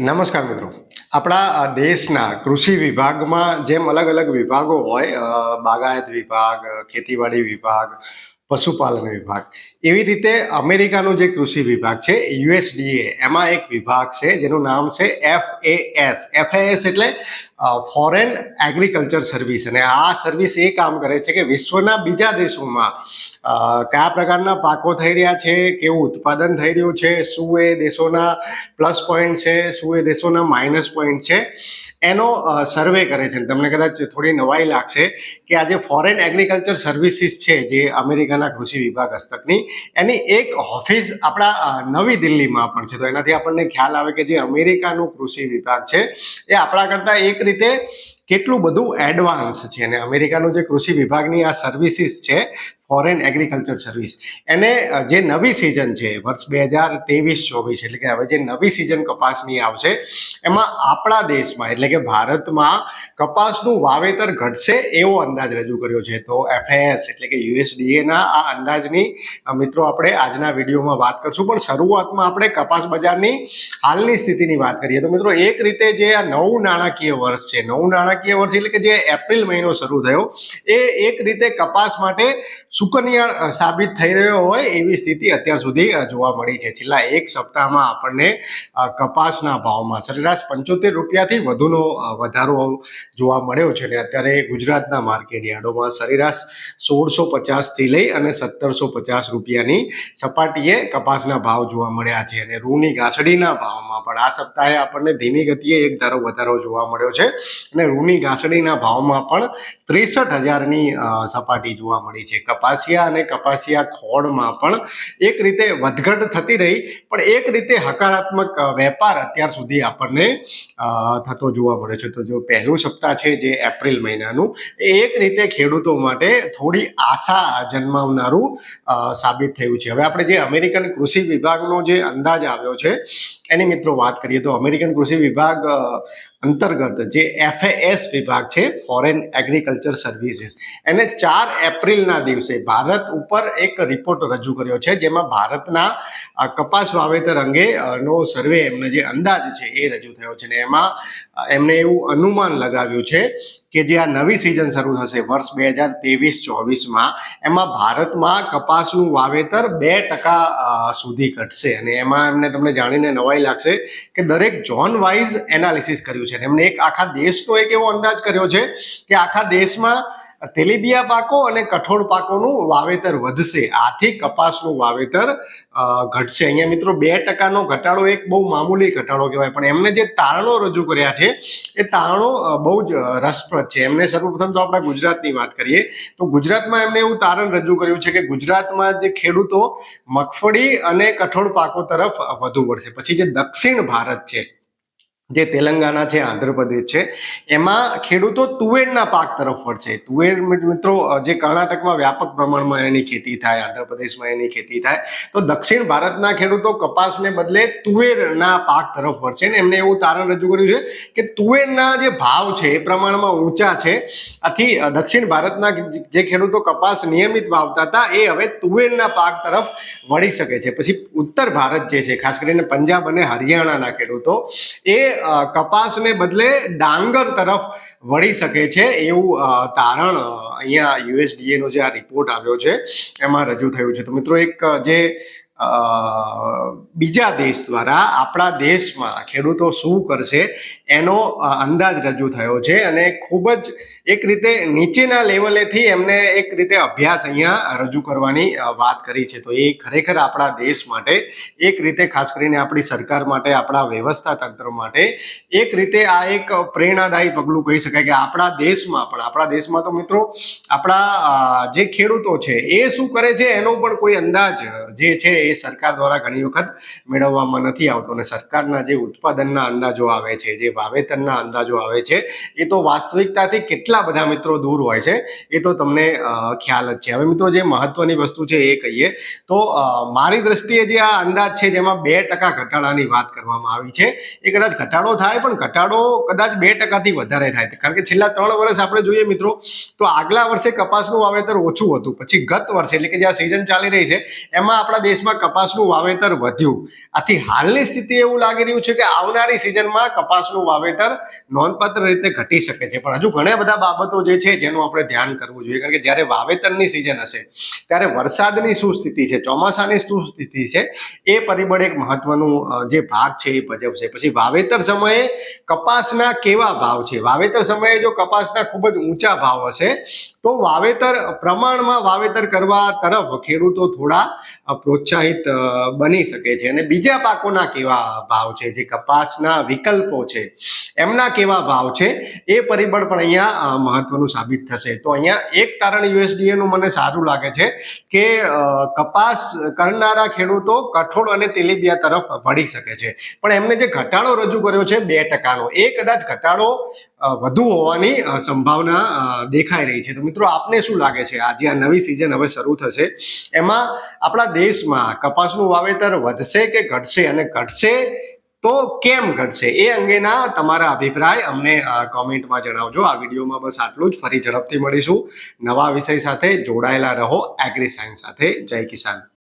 નમસ્કાર મિત્રો. આપણા દેશના કૃષિ વિભાગમાં જેમ અલગ અલગ વિભાગો હોય બાગાયત વિભાગ ખેતીવાડી વિભાગ, પશુપાલન વિભાગ, એવી રીતે અમેરિકાનો જે કૃષિ વિભાગ છે, યુએસડીએ, એમાં એક વિભાગ છે, જેનું નામ છે એફ એસ એફ એસ એટલે ફોરેન એગ્રીકલ્ચર સર્વિસ અને આ સર્વિસ એ કામ કરે છે કે વિશ્વના બીજા દેશોમાં કયા પ્રકારના પાકો થઈ રહ્યા છે, કેવું ઉત્પાદન થઈ રહ્યું છે, શું એ દેશોના પ્લસ પોઈન્ટ છે, શું એ દેશોના માઇનસ પોઈન્ટ છે, એનો સર્વે કરે છે. તમને કદાચ થોડી નવાઈ લાગશે કે આજે ફોરેન એગ્રીકલ્ચર સર્વિસીસ છે, જે અમેરિકાના કૃષિ વિભાગ હસ્તકની, એની એક ઓફિસ આપણા નવી દિલ્હીમાં પણ છે. તો એનાથી આપણને ખ્યાલ આવે કે જે અમેરિકાનું કૃષિ વિભાગ છે, એ આપણા કરતાં એક રીતે કેટલું બધું એડવાન્સ છે અને અમેરિકાનું જે કૃષિ વિભાગની આ સર્વિસીસ છે ફોરેન એગ્રીકલ્ચર સર્વિસ એને જે નવી સિઝન છે, વર્ષ બે હજાર ત્રેવીસ ચોવીસ, એટલે કે હવે જે નવી સિઝન કપાસની આવશે, એમાં આપણા દેશમાં, એટલે કે ભારતમાં કપાસનું વાવેતર ઘટશે એવો અંદાજ રજૂ કર્યો છે. તો એફએસ એટલે કે યુએસડીએના આ અંદાજની મિત્રો આપણે આજના વિડીયોમાં વાત કરશું. પણ શરૂઆતમાં આપણે કપાસ બજારની હાલની સ્થિતિની વાત કરીએ. તો મિત્રો, એક રીતે જે આ નવું નાણાકીય વર્ષ છે, નવું નાણાકીય વર્ષ એટલે કે જે એપ્રિલ મહિનો શરૂ થયો, એ એક રીતે કપાસ માટે સુકન્યા સાબિત થઈ રહ્યો હોય એવી સ્થિતિ અત્યાર સુધી જોવા મળી છે. છેલ્લા એક સપ્તાહમાં આપણને કપાસના ભાવમાં સરેરાશ પંચોતેર રૂપિયાથી વધુનો વધારો જોવા મળ્યો છે. અને અત્યારે ગુજરાતના માર્કેટ યાર્ડોમાં સરેરાશ સોળસો પચાસથી લઈ અને સત્તરસો પચાસ રૂપિયાની સપાટીએ કપાસના ભાવ જોવા મળ્યા છે. અને રૂની ઘાસડીના ભાવમાં પણ આ સપ્તાહે આપણને ધીમી ગતિએ એક ધારો વધારો જોવા મળ્યો છે. અને રૂની ઘાસડીના ભાવમાં પણ ત્રેસઠ હજારની સપાટી જોવા મળી છે. કપાસિયા અને કપાસિયા ખોળમાં પણ એક રીતે વધઘટ થતી રહી, પણ એક રીતે હકારાત્મક વેપાર અત્યાર સુધી આપણને થતો જોવા મળે છે. તો જો પહેલું સપ્તાહ છે જે એપ્રિલ મહિનાનું, એ એક રીતે ખેડૂતો માટે થોડી આશા જન્માવનારું સાબિત થયું છે. હવે આપણે જે અમેરિકન કૃષિ વિભાગનો જે અંદાજ આવ્યો છે, એની મિત્રો વાત કરીએ તો અમેરિકન કૃષિ વિભાગ અંતર્ગત જે એફએએસ વિભાગ છે ફોરેન એગ્રીકલ્ચર સર્વિસીસ એને ચાર એપ્રિલના દિવસે ભારત ઉપર એક રિપોર્ટ રજૂ કર્યો છે, જેમાં ભારતના કપાસ વાવેતર અંગે નો સર્વે એમનો જે અંદાજ છે એ રજૂ થયો છે. ને એમાં એમણે એવું અનુમાન લગાવ્યું છે કે જે આ નવી સિઝન શરૂ થશે વર્ષ બે હજાર ત્રેવીસ ચોવીસમાં, એમાં ભારતમાં કપાસનું વાવેતર બે ટકા સુધી ઘટશે. અને એમાં એમને તમને જાણીને નવાઈ લાગશે કે દરેક ઝોન વાઇઝ એનાલિસિસ કર્યું છે. એમને એક આખા દેશનો એક એવો અંદાજ કર્યો છે કે આખા દેશમાં તેલીબિયા પાકો અને કઠોળ પાકોનું વાવેતર વધશે. આથી કપાસનું વાવેતર ઘટશે. અહીંયા મિત્રો બે ટકાનો ઘટાડો, એક બહુ મામૂલી ઘટાડો કહેવાય. પણ એમને જે તારણો રજૂ કર્યા છે, એ તારણો બહુ જ રસપ્રદ છે. એમને સર્વપ્રથમ તો આપણા ગુજરાતની વાત કરીએ. તો ગુજરાતમાં એમને એવું તારણ રજૂ કર્યું છે કે ગુજરાતમાં જે ખેડૂતો મગફળી અને કઠોળ પાકો તરફ વધુ વળશે. પછી જે દક્ષિણ ભારત છે જે તેલંગાના છે, આંધ્રપ્રદેશ છે, એમાં ખેડૂતો તુવેરના પાક તરફ વળશે. તુવેર મિત્રો જે કર્ણાટકમાં વ્યાપક પ્રમાણમાં એની ખેતી થાય, આંધ્રપ્રદેશમાં એની ખેતી થાય, તો દક્ષિણ ભારતના ખેડૂતો કપાસને બદલે તુવેરના પાક તરફ વળશે. ને એમને એવું તારણ રજૂ કર્યું છે કે તુવેરના જે ભાવ છે, એ પ્રમાણમાં ઊંચા છે. આથી દક્ષિણ ભારતના જે ખેડૂતો કપાસ નિયમિત વાવતા હતા, એ હવે તુવેરના પાક તરફ વળી શકે છે. પછી ઉત્તર ભારત જે છે, ખાસ કરીને પંજાબ અને હરિયાણાના ખેડૂતો, એ કપાસને બદલે ડાંગર તરફ વળી શકે છે એવું તારણ અહીંયા યુએસડીએનો જે આ રિપોર્ટ આવ્યો છે, એમાં રજૂ થયું છે. તો મિત્રો એક જે બીજા દેશ દ્વારા આપણા દેશમાં ખેડૂતો શું કરશે એનો અંદાજ રજૂ થયો છે અને ખૂબ જ એક રીતે નીચેના લેવલેથી એમને એક રીતે અભ્યાસ અહીંયા રજૂ કરવાની વાત કરી છે. તો એ ખરેખર આપણા દેશ માટે, એક રીતે ખાસ કરીને આપણી સરકાર માટે, આપણા વ્યવસ્થા તંત્ર માટે, એક રીતે આ એક પ્રેરણાદાયી પગલું કહી શકાય કે આપણા દેશમાં પણ, આપણા દેશમાં તો મિત્રો, આપણા જે ખેડૂતો છે એ શું કરે છે એનો પણ કોઈ અંદાજ જે છે એ સરકાર દ્વારા ઘણી વખત મેળવવામાં નથી આવતો અને સરકારના જે ઉત્પાદનના અંદાજો આવે છે, જે વાવેતરના અંદાજો આવે છે, એ તો વાસ્તવિકતાથી કેટલા બધા મિત્રો દૂર હોય છે, એ તો તમને ખ્યાલ જ છે. હવે મિત્રો જે મહત્વની વસ્તુ છે એ કહીએ, તો મારી દ્રષ્ટિએ જે આ અંદાજ છે જેમાં બે ટકા ઘટાડાની વાત કરવામાં આવી છે, એ કદાચ ઘટાડો થાય પણ ઘટાડો કદાચ બે ટકાથી વધારે થાય કારણ કે છેલ્લા ત્રણ વર્ષ આપણે જોઈએ મિત્રો, તો આગલા વર્ષે કપાસનું વાવેતર ઓછું હતું, પછી ગત વર્ષે એટલે કે જે આ સિઝન ચાલી રહી છે, એમાં આપણા દેશમાં કપાસનું વાવેતર વધ્યું. આથી હાલની સ્થિતિ એવું લાગી રહ્યું છે કે આવનારી સિઝનમાં કપાસનું વાવેતર નોંધપાત્ર રીતે ઘટી શકે છે. પણ હજુ ઘણા બધા બાબતો જે છે જેનું આપણે ધ્યાન કરવું જોઈએ. કારણ કે જ્યારે વાવેતરની સિઝન હશે, ત્યારે વરસાદની શું સ્થિતિ છે, ચોમાસાની શું સ્થિતિ છે, એ પરિબળ એક મહત્વનું જે ભાગ છે એ ભજવશે. પછી વાવેતર સમયે કપાસના કેવા ભાવ છે? વાવેતર સમયે જો કપાસના ખૂબ જ ઊંચા ભાવ હશે તો વાવેતર, પ્રમાણમાં વાવેતર કરવા તરફ ખેડૂતો થોડા પ્રોત્સાહિત બની શકે છે. અને બીજા પાકોના કેવા ભાવ છે? જે કપાસના વિકલ્પો છે, એમના કેવા ભાવ છે? એ પરિબળ પણ અહીંયા મહત્વનું સાબિત થશે. તો અહીંયા એક તારણ યુએસડીએનું મને સારું લાગે છે કે કપાસ કરનારા ખેડૂતો કઠોળ અને તેલીબિયા તરફ વળી શકે છે. પણ એમને જે ઘટાડો રજૂ કર્યો છે, બે ટકાનો. એ કદાચ ઘટાડો વધુ હોવાની સંભાવના દેખાઈ રહી છે. તો મિત્રો, આપને શું લાગે છે? આજે આ નવી સિઝન હવે શરૂ થશે. એમાં આપણા દેશમાં કપાસનું વાવેતર વધશે કે ઘટશે? અને ઘટશે તો કેમ ઘટશે? એ અંગેના તમારા અભિપ્રાય અમને કોમેન્ટમાં જણાવજો. આ વિડીયોમાં બસ આટલું જ. ફરી ઝડપથી મળીશું. નવા વિષય સાથે જોડાયેલા રહો. એગ્રી સાયન્સ સાથે. જય કિસાન.